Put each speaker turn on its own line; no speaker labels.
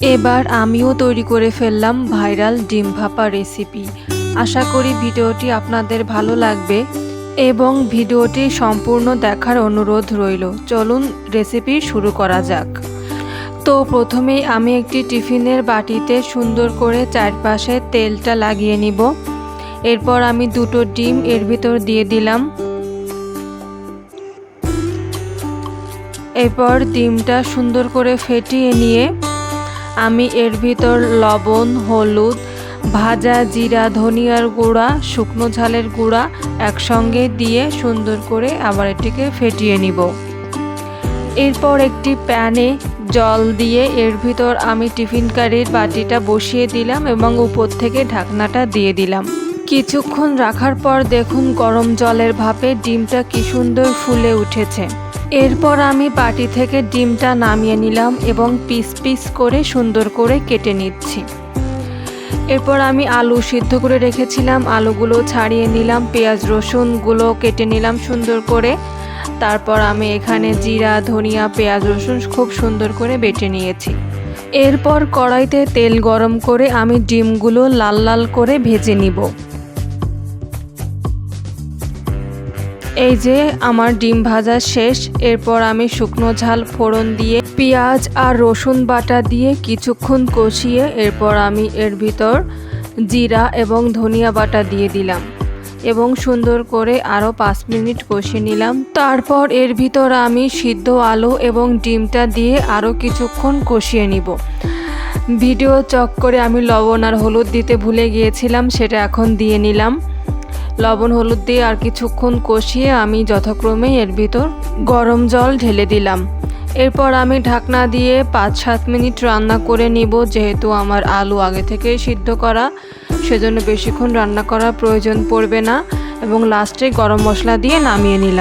এবার আমিও তৈরি করে ফেললাম ভাইরাল ডিম ভাপা রেসিপি। আশা করি ভিডিওটি আপনাদের ভালো লাগবে এবং ভিডিওটি সম্পূর্ণ দেখার অনুরোধ রইল। চলুন রেসিপি শুরু করা যাক। তো প্রথমেই আমি একটি টিফিনের বাটিতে সুন্দর করে চারপাশে তেলটা লাগিয়ে নিব। এরপর আমি দুটো ডিম এর ভিতর দিয়ে দিলাম। এরপর ডিমটা সুন্দর করে ফেটিয়ে নিয়ে আমি এর ভিতর লবণ, হলুদ, ভাজা জিরা, ধনিয়ার গুঁড়া, শুকনো ঝালের গুঁড়া একসঙ্গে দিয়ে সুন্দর করে আবার এটিকে ফেটিয়ে নিব। এরপর একটি প্যানে জল দিয়ে এর ভিতর আমি টিফিন কারির বাটিটা বসিয়ে দিলাম এবং উপর থেকে ঢাকনাটা দিয়ে দিলাম। কিছুক্ষণ রাখার পর দেখুন গরম জলের ভাপে ডিমটা কি সুন্দর ফুলে উঠেছে। এরপর আমি বাটি থেকে ডিমটা নামিয়ে নিলাম এবং পিস পিস করে সুন্দর করে কেটে নিচ্ছি। এরপর আমি আলু সিদ্ধ করে রেখেছিলাম, আলুগুলো ছাড়িয়ে নিলাম, পেঁয়াজ রসুনগুলো কেটে নিলাম সুন্দর করে। তারপর আমি এখানে জিরা, ধনিয়া, পেঁয়াজ, রসুন খুব সুন্দর করে বেটে নিয়েছি। এরপর কড়াইতে তেল গরম করে আমি ডিমগুলো লাল লাল করে ভেজে নিব। এই যে আমার ডিম ভাজা শেষ, এরপর আমি শুকনো ঝাল ফোড়ন দিয়ে পেঁয়াজ আর রসুন বাটা দিয়ে কিছুক্ষণ কষিয়ে এরপর আমি এর ভিতর জিরা এবং ধনিয়া বাটা দিয়ে দিলাম এবং সুন্দর করে আরও পাঁচ মিনিট কষিয়ে নিলাম। তারপর এর ভিতর আমি সিদ্ধ আলু এবং ডিমটা দিয়ে আরও কিছুক্ষণ কষিয়ে নিব। ভিডিও চক করে আমি লবণ আর হলুদ দিতে ভুলে গিয়েছিলাম, সেটা এখন দিয়ে নিলাম। লবণ হলুদ দিয়ে আর কিছুক্ষণ কষিয়ে আমি যথাক্রমে এর ভিতর গরম জল ঢেলে দিলাম। এরপর আমি ঢাকনা দিয়ে পাঁচ সাত মিনিট রান্না করে নিব, যেহেতু আমার আলু আগে থেকে সিদ্ধ করা, সেজন্য বেশিক্ষণ রান্না করার প্রয়োজন পড়বে না, এবং লাস্টে গরম মশলা দিয়ে নামিয়ে নিলাম।